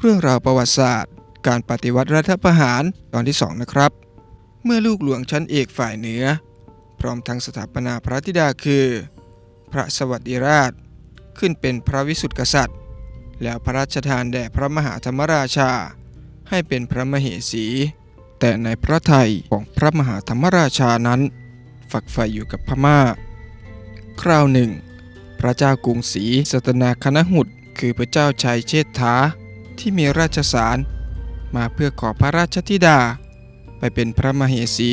เรื่องราวประวัติศาสตร์ การปฏิวัติรัฐประหารตอนที่ 2 นะครับ เมื่อลูกหลวงชั้นเอกฝ่ายเหนือ พร้อมทั้งสถาปนาพระธิดาคือ พระสวัสดิราช ขึ้นเป็นพระวิสุทธิกษัตริย์ แล้วพระราชทานแด่พระมหาธรรมราชา ให้เป็นพระมเหสี แต่ในพระทัยของพระมหาธรรมราชานั้น ฝักใฝ่อยู่กับพม่า คราวหนึ่ง พระเจ้ากรุงศรีสัตนาคณหุตคือพระเจ้าชัยเชษฐา ที่มีราชสารมาเพื่อขอพระราชธิดา ไปเป็นพระมเหสี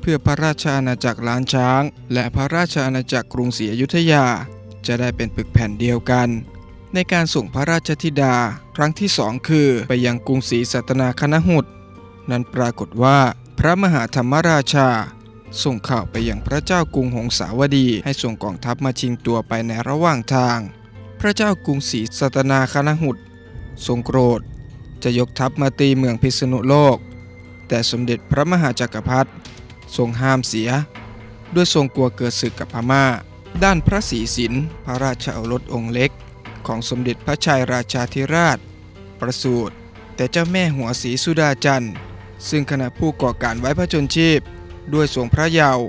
เพื่อพระราชอาณาจักรล้านช้าง และพระราชอาณาจักรกรุงศรีอยุธยา จะได้เป็นปึกแผ่นเดียวกัน ในการส่งพระราชธิดาครั้งที่สองคือไปยังกรุงศรีสัตนาคณหุตนั้นปรากฏว่าพระมหาธรรมราชา ส่งข่าวไปยังพระเจ้ากรุงหงสาวดี ให้ส่งกองทัพมาชิงตัวไปในระหว่างทาง พระเจ้ากรุงศรีสัตนาคณหุต ทรงโกรธ จะยกทัพมาตีเมืองพิษณุโลก แต่สมเด็จพระมหาจักรพรรดิทรงห้ามเสีย ด้วยทรงกลัวเกิดศึกกับพม่า ด้านพระศรีสินพระราชโอรสองค์เล็ก ของสมเด็จพระชัยราชาธิราช ประสูติแต่เจ้าแม่หัวศรีสุดาจันทร์ ซึ่งขณะผู้ก่อการไว้พระชนชีพ ด้วยทรงพระเยาว์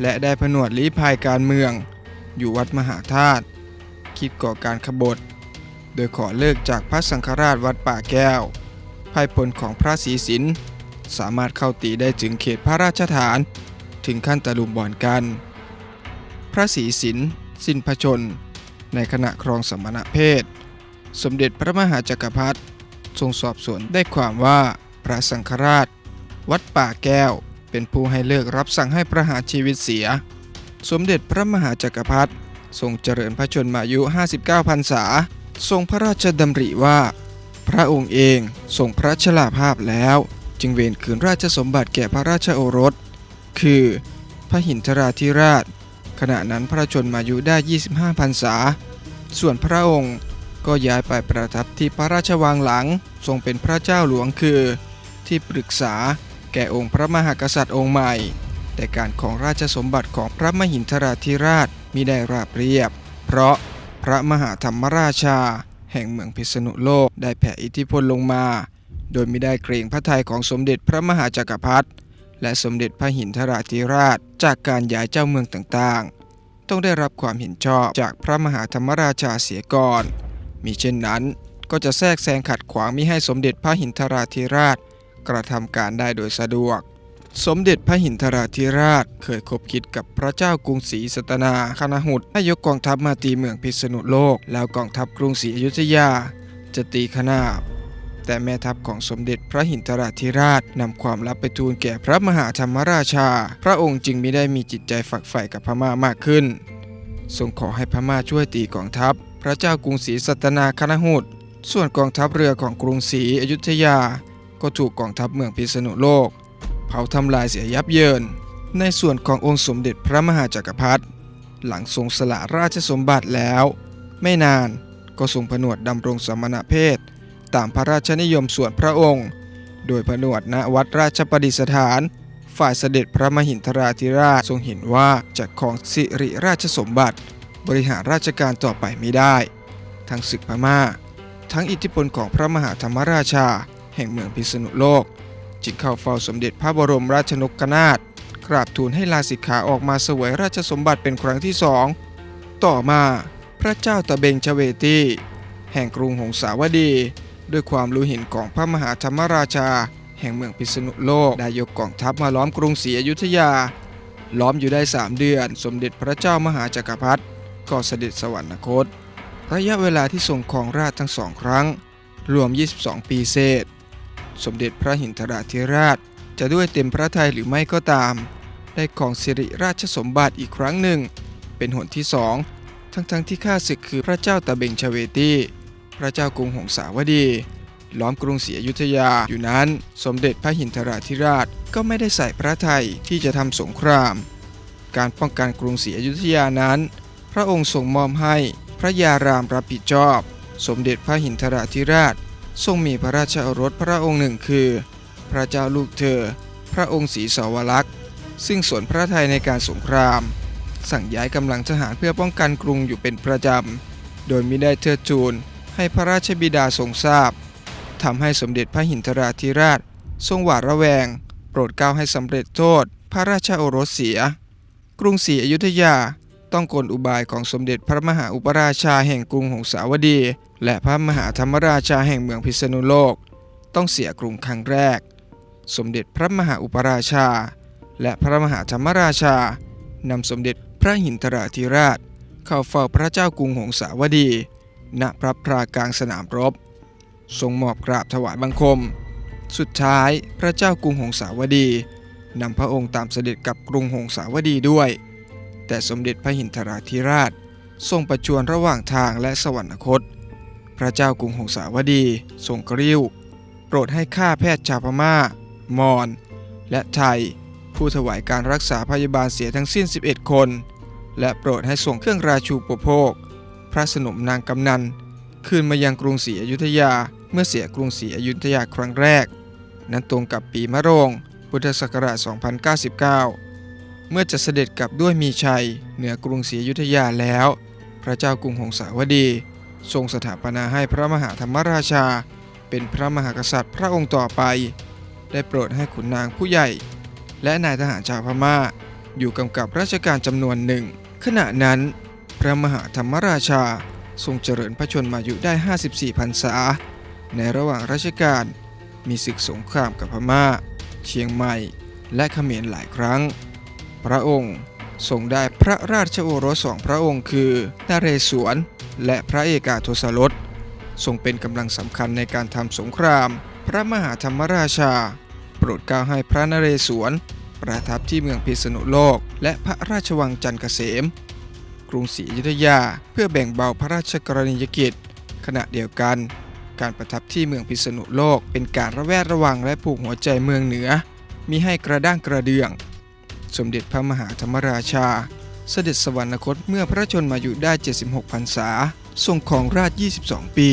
และได้ผนวดลี้ภัยการเมือง อยู่วัดมหาธาตุคิดก่อการขบฏ โดยขอเลิกจากพระสังฆราชวัดป่าแก้วภายผลของพระศรีสินสามารถเข้าตีได้ถึงเขตพระราชฐาน ถึงขั้นตะลุมบอลกัน พระศรีสินสิ้นพระชน ในขณะครองสมณเพศ สมเด็จพระมหาจักรพรรดิทรงสอบสวนได้ความว่าพระสังฆราช วัดป่าแก้วเป็นผู้ให้เลิกรับสั่งให้ประหารชีวิตเสีย สมเด็จพระมหาจักรพรรดิทรงเจริญพระชนมายุ 59พรรษา ทรงพระราชดำริว่า พระองค์เองทรงพระชราภาพแล้ว จึงเวนคืนราชสมบัติแก่พระราชโอรส คือพระหินทราธิราช ขณะนั้นพระชนมายุได้ 25พรรษา ส่วนพระองค์ก็ย้ายไปประทับที่พระราชวังหลังทรงเป็นพระเจ้าหลวงคือ ที่ปรึกษาแก่องค์พระมหากษัตริย์องค์ใหม่ แต่การของราชสมบัติของพระมหินทราธิราชมิได้ราบเรียบ เพราะ ระมหาธรรมราชา แห่งเมืองพิษณุโลกได้แผ่อิทธิพลลงมา โดยไม่ได้เกรงพระทัยของสมเด็จพระมหาจักรพรรดิและสมเด็จพระหินทราธิราช จากการย้ายเจ้าเมืองต่างๆ ต้องได้รับความเห็นชอบจากพระมหาธรรมราชาเสียก่อนมิเช่นนั้นก็จะแทรกแซงขัดขวางมิให้สมเด็จพระหินทราธิราช กระทำการได้โดยสะดวก สมเด็จพระหินทราธิราช เคยคบคิดกับพระเจ้ากรุงศรีสัตนาคณหุตให้ยกกองทัพมาตีเมืองพิษณุโลก แล้วกองทัพกรุงศรีอยุธยา จะตีขนาบ แต่แม่ทัพของสมเด็จพระหินทราธิราชนำความลับไปทูลแก่พระมหาธรรมราชา พระองค์จึงไมิได้มีจิตใจฝักใฝ่กับพม่ามากขึ้น ทรงขอให้พม่าช่วยตีกองทัพ พระเจ้ากรุงศรีสัตนาคณหุตส่วนกองทัพเรือของกรุงศรีอยุธยา ก็ถูกกองทัพเมืองพิษณุโลก เผาทำลายเสียยับเยิน ในส่วนขององค์สมเด็จพระมหาจักรพรรดิหลังทรงสละราชสมบัติแล้ว ไม่นานก็ทรงผนวดดำรงสมณเพศ ตามพระราชนิยมส่วนพระองค์ โดยผนวดณวัดราชประดิษฐาน ฝ่ายเสด็จพระมหินทราธิราชทรงเห็นว่าจะของสิริราชสมบัติ บริหารราชการต่อไปไม่ได้ ทั้งศึกพม่า ทั้งอิทธิพลของพระมหาธรรมราชา แห่งเมืองพิษณุโลก จึงเข้าเฝ้าสมเด็จพระบรมราชนกนาถกราบทูลให้ลาสิกขาออกมาเสวยราชสมบัติเป็นครั้งที่สองต่อมาพระเจ้าตะเบงชเวตีแห่งกรุงหงสาวดี ด้วยความรู้เห็นของพระมหาธรรมราชา แห่งเมืองพิษณุโลกได้ยกกองทัพมาล้อมกรุงศรีอยุธยา ล้อมอยู่ได้สามเดือน สมเด็จพระเจ้ามหาจักรพรรดิก็เสด็จสวรรคต ระยะเวลาที่ทรงครองราชทั้งสองครั้ง รวม 22 ปีเศษ สมเด็จพระหินทราธิราช จะด้วยเต็มพระทัยหรือไม่ก็ตาม ได้ของสิริราชสมบัติอีกครั้งหนึ่ง เป็นหนที่สองทั้งๆที่ข้าศึกคือพระเจ้าตะเบงชเวตีพระเจ้ากรุงหงสาวดี ล้อมกรุงศรีอยุธยาอยู่นั้น สมเด็จพระหินทราธิราชก็ไม่ได้ใส่พระทัยที่จะทำสงคราม การป้องกันกรุงศรีอยุธยานั้น พระองค์ทรงมอบให้พระยารามรับผิดชอบ สมเด็จพระหินทราธิราช ทรงมีพระราชโอรสพระองค์หนึ่งคือ พระเจ้าลูกเธอ พระองค์ศรีสาวรักษ์ซึ่งสวนพระไทยในการสงคราม สั่งย้ายกำลังทหารเพื่อป้องกันกรุงอยู่เป็นประจำ โดยมิได้เทิดทูนให้พระราชบิดาทรงทราบทำให้สมเด็จพระหินทราธิราช ทรงหวาดระแวง โปรดเกล้าให้สำเร็จโทษ พระราชโอรสเสีย กรุงศรีอยุธยาต้องกลอุบายของสมเด็จพระมหาอุปราชาแห่งกรุงหงสาวดี และพระมหาธรรมราชาแห่งเมืองพิษณุโลก ต้องเสียกรุงครั้งแรก สมเด็จพระมหาอุปราชา และพระมหาธรรมราชานำสมเด็จพระหินทราธิราช เข้าเฝ้าพระเจ้ากรุงหงสาวดี ณพระพรากลางสนามรบ ทรงมอบกราบถวายบังคม สุดท้ายพระเจ้ากรุงหงสาวดีนำพระองค์ตามเสด็จกับกรุงหงสาวดีด้วย แต่สมเด็จพระหินทราธิราช ทรงประชวรระหว่างทางและสวรรคต พระเจ้ากรุงหงสาวดีทรงกริ้ว โปรดให้ข้าแพทย์ชาวพม่า มอญและไทย ผู้ถวายการรักษาพยาบาลเสียทั้งสิ้น 11 คน และโปรดให้ส่งเครื่องราชูปโภค พระสนมนางกำนัน คืนมายังกรุงศรีอยุธยาเมื่อเสียกรุงศรีอยุธยาครั้งแรก นั้นตรงกับปีมะโรง พุทธศักราช 2099 เมื่อจะเสด็จกลับด้วยมีชัย เหนือกรุงศรีอยุธยาแล้ว พระเจ้ากรุงหงสาวดี ทรงสถาปนาให้พระมหาธรรมราชา เป็นพระมหากษัตริย์พระองค์ต่อไป ได้โปรดให้ขุนนางผู้ใหญ่ และนายทหารชาวพม่า อยู่กำกับราชการจำนวนหนึ่ง ขณะนั้น พระมหาธรรมราชาทรงเจริญพระชนมายุได้ 54พรรษา ในระหว่างราชการมีศึกสงครามกับพม่า เชียงใหม่ และเขมรหลายครั้ง พระองค์ทรงได้พระราชโอรสสองพระองค์คือนเรศวร และพระเอกาทศรสทรงเป็นกำลังสำคัญในการทำสงคราม พระมหาธรรมราชา โปรดกล้าให้พระนเรศวร ประทับที่เมืองพิษณุโลก และพระราชวังจันทร์เกษม กรุงศรีอยุธยาเพื่อแบ่งเบาพระราชกรณียกิจ ขณะเดียวกัน การประทับที่เมืองพิษณุโลก เป็นการระแวดระวังและผูกหัวใจเมืองเหนือมีให้กระด้างกระเดื่อง สมเด็จพระมหาธรรมราชา เสด็จสวรรคตเมื่อพระชนมายุได้ 76พรรษา ทรงครองราช 22 ปี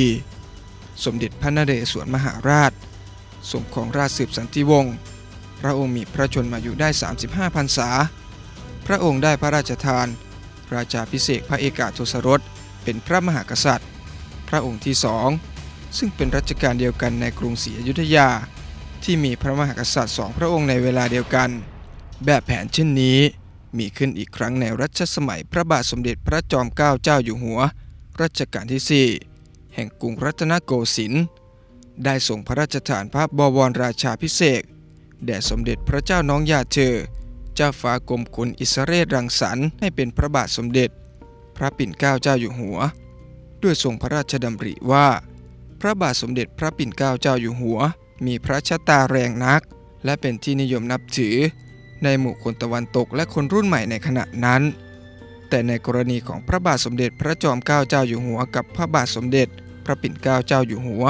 สมเด็จพระนเรศวรมหาราช ทรงครองราชสืบสันติวงศ์ พระองค์มีพระชนมายุได้ 35พรรษา พระองค์ได้พระราชทาน ราชาพิเศษพระเอกาทศรสเป็นพระมหากษัตริย์ พระองค์ที่สองซึ่งเป็นรัชกาลเดียวกันในกรุงศรีอยุธยา ที่มีพระมหากษัตริย์สองพระองค์ในเวลาเดียวกัน แบบแผนเช่นนี้ มีขึ้นอีกครั้งในรัชสมัยพระบาทสมเด็จพระจอมเกล้าเจ้าอยู่หัว รัชกาลที่ 4 แห่งกรุงรัตนโกสินทร์ได้ส่งพระราชทานพระบวรราชาพิเศษแด่สมเด็จพระเจ้าน้องยาเธอ เจ้าฟ้ากรมกุลอิสเรศรังสรรค์ให้เป็นพระบาทสมเด็จ พระปิ่นเกล้าเจ้าอยู่หัว ด้วยทรงพระราชดำริว่า พระบาทสมเด็จพระปิ่นเกล้าเจ้าอยู่หัว มีพระชะตาแรงนัก และเป็นที่นิยมนับถือ ในหมู่คนตะวันตกและคนรุ่นใหม่ในขณะนั้น แต่ในกรณีของพระบาทสมเด็จพระจอมเกล้าเจ้าอยู่หัวกับพระบาทสมเด็จ พระปิ่นเกล้าเจ้าอยู่หัว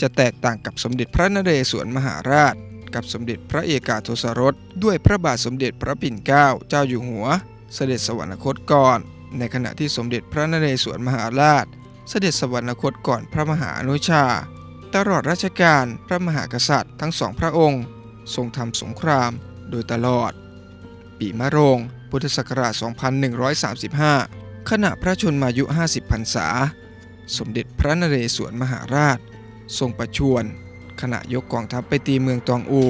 จะแตกต่างกับสมเด็จพระนเรศวรมหาราช กับสมเด็จพระเอกาทศรสด้วยพระบาทสมเด็จพระปิ่นเกล้าเจ้าอยู่หัว เสด็จสวรรคตก่อน ในขณะที่สมเด็จพระนเรศวรมหาราช เสด็จสวรรคตก่อนพระมหาอนุชา ตลอดรัชกาลพระมหากษัตริย์ทั้งสองพระองค์ ทรงทำสงคราม โดยตลอด ปีมะโรง พุทธศักราช 2135 ขณะพระชนมายุ 50พรรษา สมเด็จพระนเรศวรมหาราช ทรงประชวรขณะยกกองทัพไปตีเมืองตองอู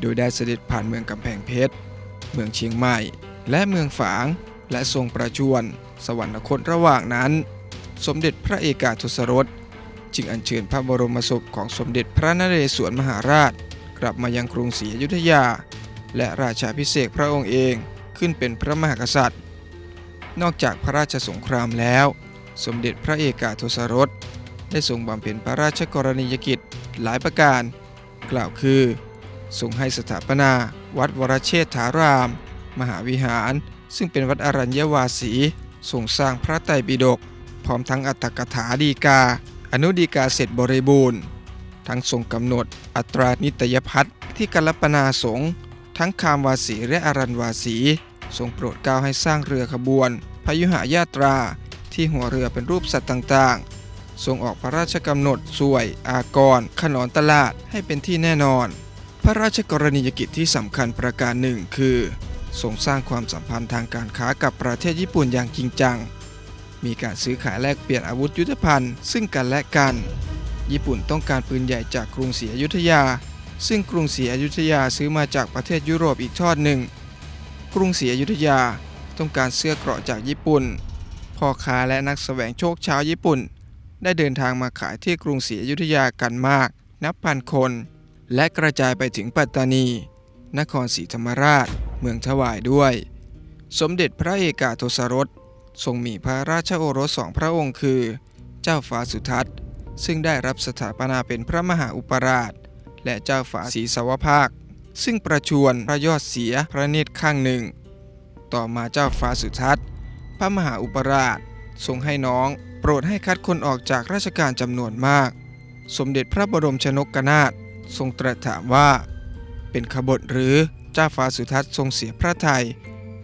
โดยได้เสด็จผ่านเมืองกำแพงเพชร เมืองเชียงใหม่ และเมืองฝาง และทรงประชวรสวรรคตระหว่างนั้น สมเด็จพระเอกาทศรสจึงอัญเชิญพระบรมศพของสมเด็จพระนเรศวรมหาราช กลับมายังกรุงศรีอยุธยา และราชาพิเศษพระองค์เองขึ้นเป็นพระมหากษัตริย์ นอกจากพระราชสงครามแล้ว สมเด็จพระเอกาทศรส ได้ทรงบำเพ็ญพระราชกรณียกิจหลายประการ กล่าวคือทรงให้สถาปนาวัดวรเชษฐาราม มหาวิหาร ซึ่งเป็นวัดอรัญญวาสีทรงสร้างพระไตรปิฎกพร้อมทั้งอัตถกถาดีกา อนุดีกาเสร็จบริบูรณ์ ทั้งทรงกำหนดอัตรานิตยพัฒน์ที่กัลปนาสงฆ์ ทั้งคามวาสีและอารันวาสีทรงโปรดเกล้าให้สร้างเรือขบวน พยุหายาตรา ที่หัวเรือเป็นรูปสัตว์ต่างๆ ทรงออกพระราชกำหนดสวย อากร ขนอนตลาดให้เป็นที่แน่นอน พระราชกรณียกิจที่สำคัญประการหนึ่งคือทรงสร้างความสัมพันธ์ทางการค้ากับประเทศญี่ปุ่นอย่างจริงจัง มีการซื้อขายแลกเปลี่ยนอาวุธยุทโธภัณฑ์ซึ่งกันและกัน ญี่ปุ่นต้องการปืนใหญ่จากกรุงศรีอยุธยา ซึ่งกรุงศรีอยุธยาซื้อมาจากประเทศยุโรปอีกทอดหนึ่ง กรุงศรีอยุธยาต้องการเสื้อเกราะจากญี่ปุ่น พ่อค้าและนักแสวงโชคชาวญี่ปุ่น ได้เดินทางมาขายที่กรุงศรีอยุธยากันมาก นับพันคน และกระจายไปถึงปัตตานี นครศรีธรรมราช เมืองถวายด้วย สมเด็จพระเอกาทศรสทรงมีพระราชโอรสสองพระองค์คือ เจ้าฟ้าสุทัศน์ ซึ่งได้รับสถาปนาเป็นพระมหาอุปราช และเจ้าฟ้าศีสวภาค ซึ่งประชวรพระยอดเสียพระเนตรข้างหนึ่ง ต่อมาเจ้าฟ้าสุทัศน์ พระมหาอุปราชทรงให้น้องโปรดให้คัดคนออกจากราชการจำนวนมาก สมเด็จพระบรมชนกนาถทรงตรัสถามว่า เป็นขบฏหรือเจ้าฟ้าสุทัศน์ทรงเสียพระไทย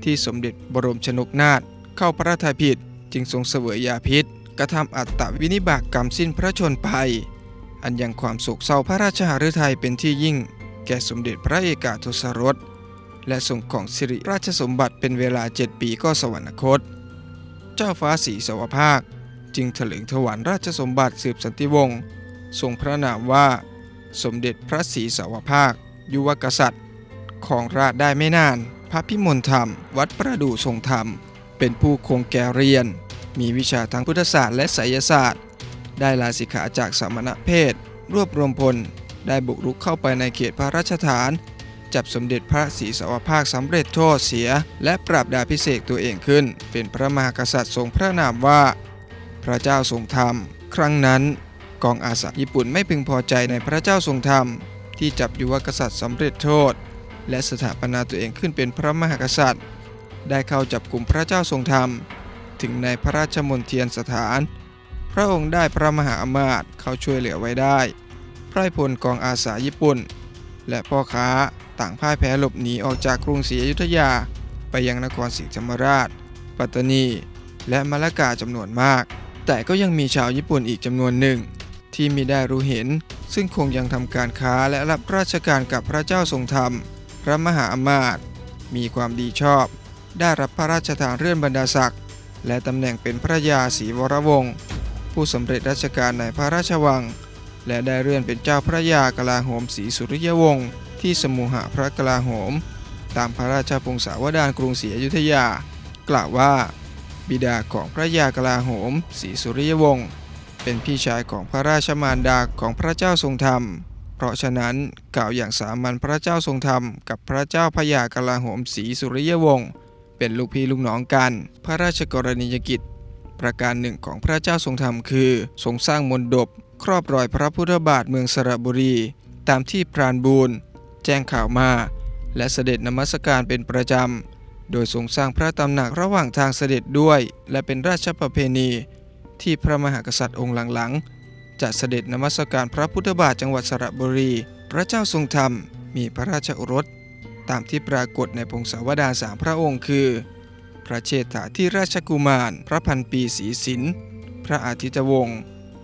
ที่สมเด็จบรมชนกนาถเข้าพระทัยผิดจึงทรงเสวยยาพิษ กระทำอัตตวินิบากกรรมสิ้นพระชนไป อันยังความโศกเศร้าพระราชหฤทัยเป็นที่ยิ่ง แก่สมเด็จพระเอกาทศรส และทรงของสิริราชสมบัติเป็นเวลาเจ็ดปีก็สวรรคต เจ้าฟ้าศรีสวภาค จึงถลึงถวานราชสมบัติสืบสันติวงศ์ทรงพระนามว่า สมเด็จพระศรีสวภาค ยุวกษัตริย์ ของราชได้ไม่นาน พระพิมลธรรม วัดประดู่ทรงธรรม เป็นผู้คงแก่เรียน มีวิชาทางพุทธศาสตร์และไสยศาสตร์ ได้ลาสิกขาจากสมณเพศ รวบรวมพล ได้บุกรุกเข้าไปในเขตพระราชฐาน จับสมเด็จพระศรีสวภาคสำเร็จโทษเสีย และปราบดาพิเศษตัวเองขึ้น เป็นพระมหากษัตริย์ทรงพระนามว่า พระเจ้าทรงธรรม ครั้งนั้น กองอาสาญี่ปุ่นไม่พึงพอใจในพระเจ้าทรงธรรม ที่จับยุวกษัตริย์สำเร็จโทษ และสถาปนาตัวเองขึ้นเป็นพระมหากษัตริย์ ได้เข้าจับกลุ่มพระเจ้าทรงธรรม ถึงในพระราชมณฑียนสถาน พระองค์ได้พระมหาอมาตย์เข้าช่วยเหลือไว้ได้ ไพร่พลกองอาสาญี่ปุ่น และพ่อค้าต่างพ่ายแพ้หลบหนีออกจากกรุงศรีอยุธยา ไปยังนครศรีธรรมราช ปัตตานี และมะละกาจำนวนมาก แต่ก็ยังมีชาวญี่ปุ่นอีกจำนวนหนึ่ง ที่มิได้รู้เห็น ซึ่งคงยังทำการค้าและรับราชการกับพระเจ้าทรงธรรม พระมหาอมาตย์มีความดีชอบ ได้รับพระราชทานเลื่อนบรรดาศักดิ์และตำแหน่งเป็นพระยาศรีวรวงศ์ ผู้สำเร็จราชการในพระราชวัง และได้เลื่อนเป็นเจ้าพระยากลาโหมศรีสุริยวงศ์ที่สมุหะพระกลาโหม ตามพระราชพงศาวดารกรุงศรีอยุธยา กล่าวว่า บิดาของพระยากลาโหมศรีสุริยวงศ์เป็นพี่ชายของพระราชมารดาของพระเจ้าทรงธรรม เพราะฉะนั้นกล่าวอย่างสามัญพระเจ้าทรงธรรมกับพระเจ้าพระยากลาโหมศรีสุริยวงศ์เป็นลูกพี่ลูกน้องกัน พระราชกรณียกิจ ประการหนึ่งของพระเจ้าทรงธรรมคือทรงสร้างมนดบ ครอบรอยพระพุทธบาทเมืองสระบุรี ตามที่พรานบูรณ์แจ้งข่าวมา และเสด็จนมัสการเป็นประจำ โดยทรงสร้างพระตำหนักระหว่างทางเสด็จด้วย และเป็นราชประเพณี ที่พระมหากษัตริย์องค์หลังๆจะเสด็จนมัสการพระพุทธบาทจังหวัดสระบุรี พระเจ้าทรงธรรมมีพระราชโอรส ตามที่ปรากฏในพงศาวดารสามพระองค์คือ พระเชษฐาที่ราชกุมาร พระพันปีศรีสินพระอาทิตวงศ์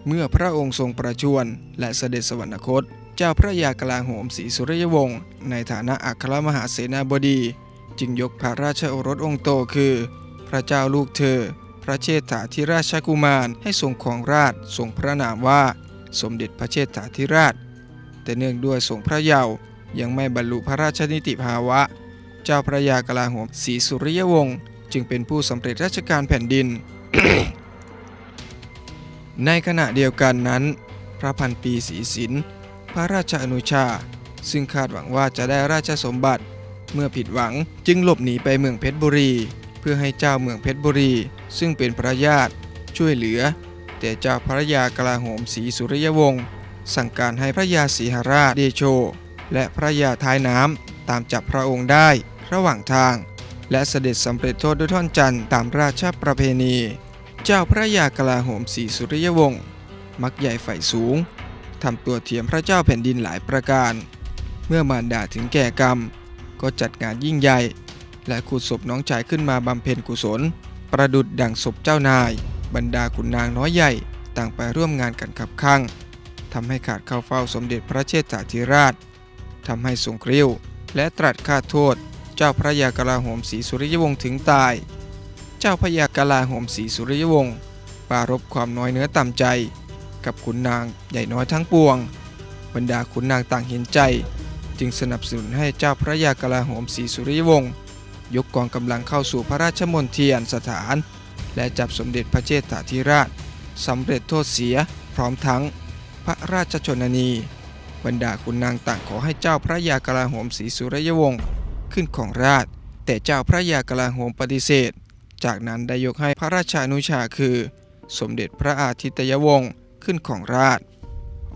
เมื่อพระองค์ทรงประชวรและเสด็จสวรรคต เจ้าพระยากลาโหมศรีสุริยวงศ์ในฐานะอัครมหาเสนาบดี จึงยกพระราชโอรสองค์โตคือ พระเจ้าลูกเธอ พระเชษฐาธิราชกุมารให้ทรงของราชทรงพระนามว่า สมเด็จพระเชษฐาธิราช แต่เนื่องด้วยทรงพระเยาว์ยังไม่บรรลุพระราชนิติภาวะ เจ้าพระยากลาโหมศรีสุริยวงศ์ จึงเป็นผู้สำเร็จราชการแผ่นดิน ในขณะเดียวกันนั้น พระพันปีศรีสินพระราชอนุชา ซึ่งคาดหวังว่าจะได้ราชสมบัติ เมื่อผิดหวังจึงหลบหนีไปเมืองเพชรบุรี เพื่อให้เจ้าเมืองเพชรบุรี ซึ่งเป็นพระญาติช่วยเหลือ แต่เจ้าพระยากลาโหมศรีสุริยวงศ์สั่งการให้พระยาศรีหราชเดโช และพระยาท้ายน้ำตามจับพระองค์ได้ระหว่างทาง และเสด็จสำเร็จโทษด้วยท่อนจันทร์ตามราชประเพณี เจ้าพระยากลาโหมศรีสุริยวงศ์มักใหญ่ใฝ่สูงทำตัวเทียมพระเจ้าแผ่นดินหลายประการ เมื่อมารดาถึงแก่กรรม ก็จัดงานยิ่งใหญ่ และขุดศพน้องชายขึ้นมาบำเพ็ญกุศล ประดุดดั่งศพเจ้านาย บรรดาขุนนางน้อยใหญ่ต่างไปร่วมงานกันขับข้างทำให้ขาดเข้าเฝ้าสมเด็จพระเชษฐาธิราชทำให้ทรงกริ้วและตรัสฆ่าโทษ เจ้าพระยากลาโหมศรีสุริยวงศ์ถึงตาย เจ้าพระยากลาโหมศรีสุริยวงศ์ปรารบความน้อยเนื้อต่ำใจ กับขุนนางใหญ่น้อยทั้งปวง บรรดาขุนนางต่างเห็นใจ จึงสนับสนุนให้เจ้าพระยากลาโหมศรีสุริยวงศ์ยกกองกำลังเข้าสู่พระราชมณฑียนสถาน และจับสมเด็จพระเจษฐาธิราชสำเร็จโทษเสียพร้อมทั้งพระราชชนนี บรรดาขุนนางต่างขอให้เจ้าพระยากลาโหมศรีสุริยวงศ์ ขึ้นของราช แต่เจ้าพระยากลาโหมปฏิเสธ จากนั้นได้ยกให้พระราชานุชาคือ สมเด็จพระอาทิตยวงศ์ขึ้นของราช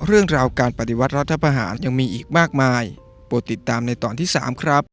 เรื่องราวการปฏิวัติรัฐประหารยังมีอีกมากมาย โปรดติดตามในตอนที่ 3 ครับ